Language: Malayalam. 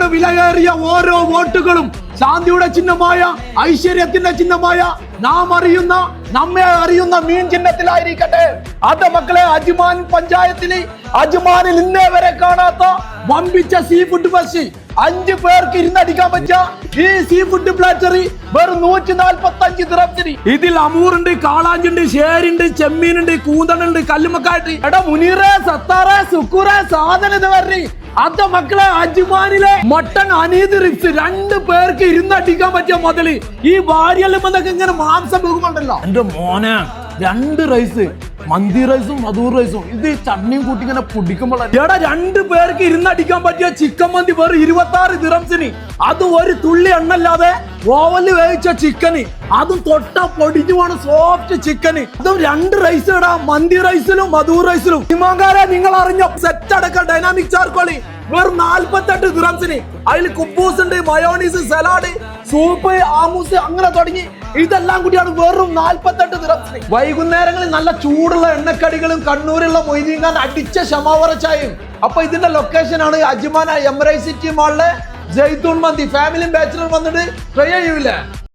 നിങ്ങളുടെ വിലയേറിയ ഓരോ വോട്ടുകളും ശാന്തിയുടെ ചിഹ്നമായ ഐശ്വര്യത്തിന്റെ ചിഹ്നമായ നാം അറിയുന്ന നമ്മെ അറിയുന്ന മീൻ ചിഹ്നത്തിലായിരിക്കട്ടെ. അത് മക്കളെ അജ്മാൻ പഞ്ചായത്തിൽ അജ്മാനിൽ ഇന്നേ വരെ കാണാത്ത വമ്പിച്ച സീ ഫുഡ് ബസ് അഞ്ചു പേർക്ക് ഇരുന്നടിക്കാൻ പറ്റിയ ഈ സീ ഫുഡ് പ്ലാറ്ററി വെറും നൂറ്റി നാൽപ്പത്തി അഞ്ച് ദിറത്തിന് ഇതിൽ അമൂറുണ്ട് കാളാഞ്ചുണ്ട് ഷേരുണ്ട് ചെമ്മീനുണ്ട് കൂന്തണുണ്ട് കല്ലുമക്കാട്ടി എടാ മുനീറേ സത്താറേ സുക്കൂറേ സാധനം ഇത് വരണേ അത് മക്കളെ അജ്മാനിലെ മട്ടൺ അനീത് റിപ്സ് രണ്ട് പേർക്ക് ഇരുന്നടിക്കാൻ പറ്റിയ മുതൽ ഈ വാരിയെല്ലാം വന്നൊക്കെ ഇങ്ങനെ മാംസം പോകുന്നുണ്ടല്ലോ എന്റെ മോനെ രണ്ട് റൈസ് മന്തി റൈസും മധൂർ റൈസും ഇത് ചട്നിയും കൂട്ടി ഇങ്ങനെ പൊടിക്കുമ്പോഴാണ് എടാ രണ്ട് പേർക്ക് ഇരുന്നടിക്കാൻ പറ്റിയ ചിക്കൻ മന്തി വെറും ഇരുപത്തി ആറ് ദിറംസിന് അത് ഒരു തുള്ളി എണ്ണല്ലാതെ ഓവൽ വേവിച്ച ചിക്കന് അതും തൊട്ട പൊടിഞ്ഞു പോണ സോഫ്റ്റ് ചിക്കന് അതും രണ്ട് റൈസ് ഇടാ മന്തി റൈസിലും മധൂർ റൈസിലും ഹിമാങ്കാരെ നിങ്ങൾ അറിഞ്ഞോ സെറ്റ് അടക്കം ഡൈനാമിക് ചാർക്കോളി വെറും നാൽപ്പത്തെട്ട് ദിറംസിന് അതിൽ കുബൂസ് ഉണ്ട് മയോണീസ് സലാഡ് സൂപ്പ് ആമൂസ് അങ്ങനെ തുടങ്ങി. ഇതെല്ലാം കൂടിയാണ് വെറും നാൽപ്പത്തെട്ട് ദിറംസിന് വൈകുന്നേരങ്ങളിൽ നല്ല ചൂടുള്ള എണ്ണക്കടികളും കണ്ണൂരുള്ള മൊയ്തീങ്കാൻ അടിച്ച ഷമാവറ ചായയും. അപ്പൊ ഇതിന്റെ ലൊക്കേഷൻ ആണ് അജ്മാന എമറൈ സിറ്റി മാളിലെ ജയ്തൂൺ മന്തി ഫാമിലിയും ബാച്ചിലർ വന്നിട്ട് ട്രൈ ചെയ്യൂലേ?